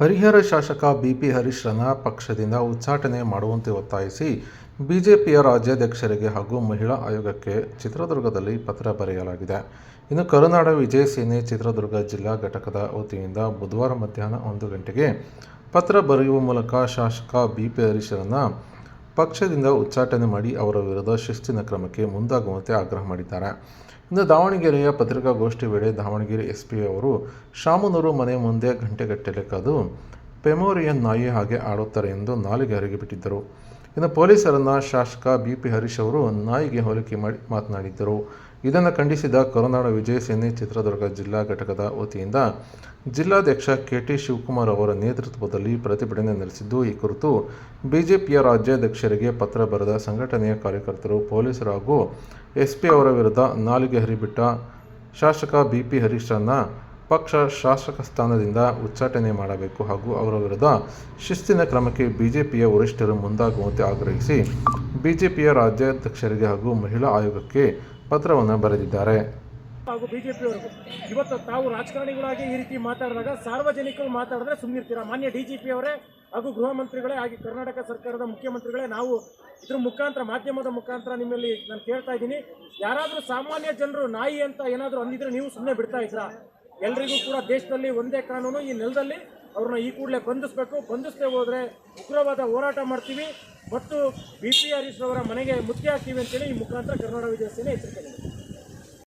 ಹರಿಹರ ಶಾಸಕ ಬಿಪಿ ಹರೀಶ್ರನ್ನ ಪಕ್ಷದಿಂದ ಉಚ್ಚಾಟನೆ ಮಾಡುವಂತೆ ಒತ್ತಾಯಿಸಿ ಬಿಜೆಪಿಯ ರಾಜ್ಯಾಧ್ಯಕ್ಷರಿಗೆ ಹಾಗೂ ಮಹಿಳಾ ಆಯೋಗಕ್ಕೆ ಚಿತ್ರದುರ್ಗದಲ್ಲಿ ಪತ್ರ ಬರೆಯಲಾಗಿದೆ. ಇನ್ನು ಕರುನಾಡ ವಿಜಯ ಸೇನೆ ಚಿತ್ರದುರ್ಗ ಜಿಲ್ಲಾ ಘಟಕದ ವತಿಯಿಂದ ಬುಧವಾರ ಮಧ್ಯಾಹ್ನ ಒಂದು ಗಂಟೆಗೆ ಪತ್ರ ಬರೆಯುವ ಮೂಲಕ ಶಾಸಕ ಬಿಪಿ ಹರೀಶ್ರನ್ನ ಪಕ್ಷದಿಂದ ಉಚ್ಚಾಟನೆ ಮಾಡಿ ಅವರ ವಿರುದ್ಧ ಶಿಸ್ತಿನ ಕ್ರಮಕ್ಕೆ ಮುಂದಾಗುವಂತೆ ಆಗ್ರಹ ಮಾಡಿದ್ದಾರೆ. ಇನ್ನು ದಾವಣಗೆರೆಯ ಪತ್ರಿಕಾಗೋಷ್ಠಿ ವೇಳೆ ದಾವಣಗೆರೆ ಎಸ್ಪಿ ಅವರು ಶಾಮನೂರು ಮನೆ ಮುಂದೆ ಗಂಟೆಗಟ್ಟಲೆ ಕಾದು ಪೆಮೋರಿಯನ್ ನಾಯಿ ಹಾಗೆ ಆಡುತ್ತಾರೆ ಎಂದು ನಾಲಿಗೆ ಬಿಟ್ಟಿದ್ದರು ಇನ್ನು ಪೊಲೀಸರನ್ನ ಶಾಸಕ ಬಿ ಪಿ ಹರೀಶ್ ಅವರು ನಾಯಿಗೆ ಹೋಲಿಕೆ ಮಾಡಿ ಮಾತನಾಡಿದ್ದರು. ಇದನ್ನು ಖಂಡಿಸಿದ ಕರುನಾಡ ವಿಜಯ ಸೇನೆ ಚಿತ್ರದುರ್ಗ ಜಿಲ್ಲಾ ಘಟಕದ ವತಿಯಿಂದ ಜಿಲ್ಲಾಧ್ಯಕ್ಷ ಕೆ ಟಿ ಶಿವಕುಮಾರ್ ಅವರ ನೇತೃತ್ವದಲ್ಲಿ ಪ್ರತಿಭಟನೆ ನಡೆಸಿದ್ದು, ಈ ಕುರಿತು ಬಿಜೆಪಿಯ ರಾಜ್ಯಾಧ್ಯಕ್ಷರಿಗೆ ಪತ್ರ ಬರೆದ ಸಂಘಟನೆಯ ಕಾರ್ಯಕರ್ತರು, ಪೊಲೀಸರು ಹಾಗೂ ಎಸ್ಪಿ ಅವರ ವಿರುದ್ಧ ನಾಲಿಗೆ ಹರಿಬಿಟ್ಟ ಶಾಸಕ ಬಿ ಪಿ ಹರೀಶ್ರನ್ನ ಪಕ್ಷ ಶಾಸಕ ಸ್ಥಾನದಿಂದ ಉಚ್ಚಾಟನೆ ಮಾಡಬೇಕು ಹಾಗೂ ಅವರ ವಿರುದ್ಧ ಶಿಸ್ತಿನ ಕ್ರಮಕ್ಕೆ ಬಿಜೆಪಿಯ ವರಿಷ್ಠರು ಮುಂದಾಗುವಂತೆ ಆಗ್ರಹಿಸಿ ಬಿಜೆಪಿಯ ರಾಜ್ಯಾಧ್ಯಕ್ಷರಿಗೆ ಹಾಗೂ ಮಹಿಳಾ ಆಯೋಗಕ್ಕೆ ಪತ್ರವನ್ನು ಬರೆದಿದ್ದಾರೆ. ಹಾಗೂ ಬಿಜೆಪಿಯವರು ಇವತ್ತು ತಾವು ರಾಜಕಾರಣಿಗಳಾಗಿ ಈ ರೀತಿ ಮಾತಾಡಿದಾಗ ಸಾರ್ವಜನಿಕರು ಮಾತಾಡಿದ್ರೆ ಸುಮ್ಮನಿರ್ತೀರಾ ಮಾನ್ಯ ಡಿ ಜಿ ಪಿ ಅವರೇ ಹಾಗೂ ಗೃಹ ಮಂತ್ರಿಗಳೇ ಹಾಗೆ ಕರ್ನಾಟಕ ಸರ್ಕಾರದ ಮುಖ್ಯಮಂತ್ರಿಗಳೇ, ನಾವು ಇದ್ರ ಮುಖಾಂತರ, ಮಾಧ್ಯಮದ ಮುಖಾಂತರ ನಿಮ್ಮಲ್ಲಿ ನಾನು ಕೇಳ್ತಾ ಇದ್ದೀನಿ. ಯಾರಾದರೂ ಸಾಮಾನ್ಯ ಜನರು ನಾಯಿ ಅಂತ ಏನಾದರೂ ಅಂದಿದ್ರೆ ನೀವು ಸುಮ್ಮನೆ ಬಿಡ್ತಾ ಇದ್ರಾ ಎಲ್ರಿಗೂ ಕೂಡ ದೇಶದಲ್ಲಿ ಒಂದೇ ಕಾನೂನು, ಈ ನೆಲದಲ್ಲಿ ಅವ್ರನ್ನ ಈ ಕೂಡಲೇ ಬಂಧಿಸಬೇಕು. ಬಂಧಿಸದೆ ಹೋದ್ರೆ ಉಗ್ರವಾದ ಹೋರಾಟ ಮಾಡ್ತೀವಿ. ಮತ್ತು ಬಿ ಪಿ ಹರೀಶ್ ಅವರ ಮನೆಗೆ ಮುತ್ತಿಗೆ ಹಾಕ್ತೀವಿ ಅಂತೇಳಿ ಈ ಮುಖಾಂತರ ಕರ್ನಾಟಕ ವಿಜಯ ಸೇನೆ ಎಚ್ಚರಿಕೆ